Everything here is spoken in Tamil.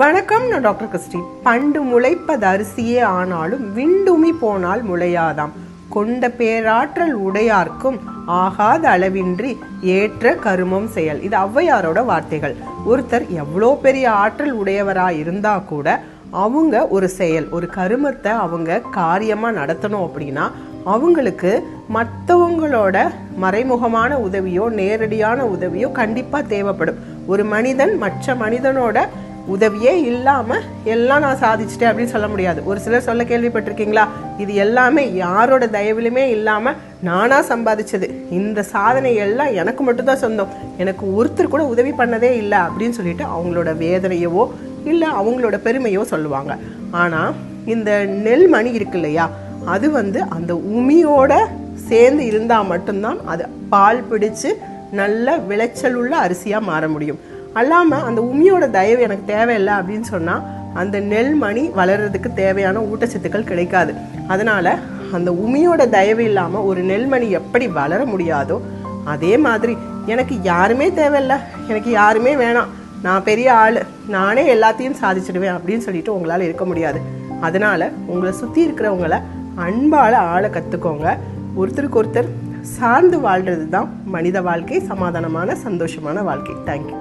வணக்கம் நான் டாக்டர் கிறிஸ்டி. பண்டு முளைப்பது அரிசியே ஆனாலும் விண்டுமி போனால் முளையாதாம். கொண்ட பேராற்றல் உடையார்க்கும் ஆகாத அளவின்றி ஏற்ற கருமம் செயல். இது ஔவையாரோட வார்த்தைகள். ஒருத்தர் எவ்வளோ பெரிய ஆற்றல் உடையவரா இருந்தா கூட அவங்க ஒரு செயல். ஒரு கருமத்தை அவங்க காரியமாக நடத்தணும் அப்படின்னா அவங்களுக்கு மற்றவங்களோட மறைமுகமான உதவியோ நேரடியான உதவியோ கண்டிப்பாக தேவைப்படும். ஒரு மனிதன் மற்ற மனிதனோட உதவியே இல்லாமல் எல்லாம் நான் சாதிச்சிட்டேன் அப்படின்னு சொல்ல முடியாது. ஒரு சிலர் சொல்ல கேள்விப்பட்டிருக்கீங்களா? இது எல்லாமே யாரோட தயவிலுமே இல்லாமல் நானாக சம்பாதிச்சது. இந்த சாதனை எல்லாம் எனக்கு மட்டும்தான் சொந்தம். எனக்கு ஒருத்தர் கூட உதவி பண்ணதே இல்லை அப்படின்னு சொல்லிட்டு அவங்களோட வேதனையவோ இல்லை அவங்களோட பெருமையோ சொல்லுவாங்க. ஆனால் இந்த நெல் மணி இருக்கு இல்லையா? அது வந்து அந்த உமியோட சேர்ந்து இருந்தால் மட்டும்தான் அது பால் பிடிச்சு நல்ல விளைச்சல் உள்ள அரிசியாக மாற முடியும். அல்லாமல் அந்த உமியோட தயவு எனக்கு தேவையில்லை அப்படின்னு சொன்னால் அந்த நெல் மணி வளர்கிறதுக்கு தேவையான ஊட்டச்சத்துக்கள் கிடைக்காது. அதனால் அந்த உமியோட தயவு இல்லாமல் ஒரு நெல்மணி எப்படி வளர முடியாதோ அதே மாதிரி எனக்கு யாருமே தேவையில்ல. எனக்கு யாருமே வேணாம். நான் பெரிய ஆள். நானே எல்லாத்தையும் சாதிச்சிடுவேன் அப்படின்னு சொல்லிட்டு உங்களால் இருக்க முடியாது. அதனால் உங்களை சுற்றி இருக்கிறவங்கள அன்பால் ஆள கற்றுக்கோங்க ஒருத்தருக்கு ஒருத்தர் சார்ந்து வாழ்கிறது தான் மனித வாழ்க்கை சமாதானமான சந்தோஷமான வாழ்க்கை. தேங்க்யூ